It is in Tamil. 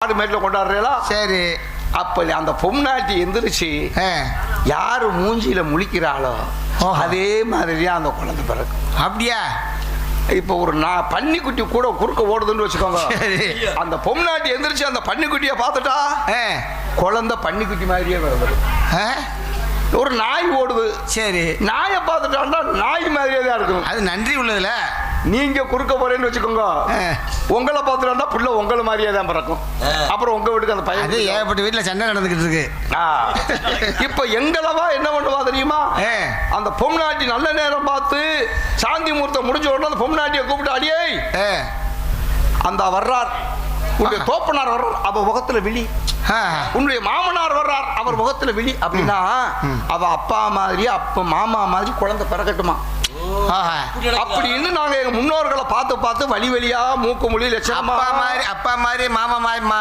ஆடு மேட்டில் கொண்டாடுறீங்களா? சரி. அப்ப அந்த பொம்னாட்டி எந்திரிச்சு யாரு மூஞ்சியில முழிக்கிறாளோ. அதே மாதிரியா அந்த குழந்தை பிறக்கும். அப்படியா? இப்போ ஒரு நான் பன்னிக்குட்டி கூட குறுக்க ஓடுதுன்னு வச்சுக்கோங்க. அந்த பொம்னாட்டி எந்திரிச்சு அந்த பன்னிக்குட்டியை பார்த்துட்டா குழந்தை பன்னிக்குட்டி மாதிரியே வரும் ஆ, ஒரு நாய் ஓடுது. சரி. நாயை பார்த்துட்டாண்டா நாய் மாதிரியே தான் இருக்கும். அது நன்றி உள்ளதுல. நீங்க குறுக்க போறேன்னு வச்சுக்கோங்க. ஆ. உங்களை பார்த்துட்டாண்டா புள்ள உங்களை மாதிரியே தான் பிறக்கும். அப்புறம் உங்க வீட்டுக்கு அந்த பையன் அது ஏகப்பட்ட வீட்டில் சண்டை நடந்துக்கிட்டு இருக்கு. ஆ. இப்ப எங்களவா என்ன பண்ணுவா தெரியுமா? ஆ. அந்த பொம்நாட்டி நல்ல நேரம் பார்த்து சாந்தி முகூர்த்தம் முடிஞ்ச உடனே அந்த பொம்நாட்டியை கூப்பிட்டு அடியே! ஆ, அந்த வர்றார். உன்னுடைய தோப்பனார் வர்றார். அவ முகத்துல விழி. ஆ, உன்னுடைய மாமனார் வர்றார். அவர் முகத்துல விழி. அப்படின்னா அவ அப்பா மாதிரி அப்ப மாமா மாதிரி குழந்தை பிறக்கட்டுமா. அப்படின்னு நாங்க எங்க முன்னோர்களை பார்த்து பார்த்து வழி வழியா மூக்கு மொழி லட்சணமா அப்பா மாதிரி அப்பா மாதிரி மாமா மாதிரி மா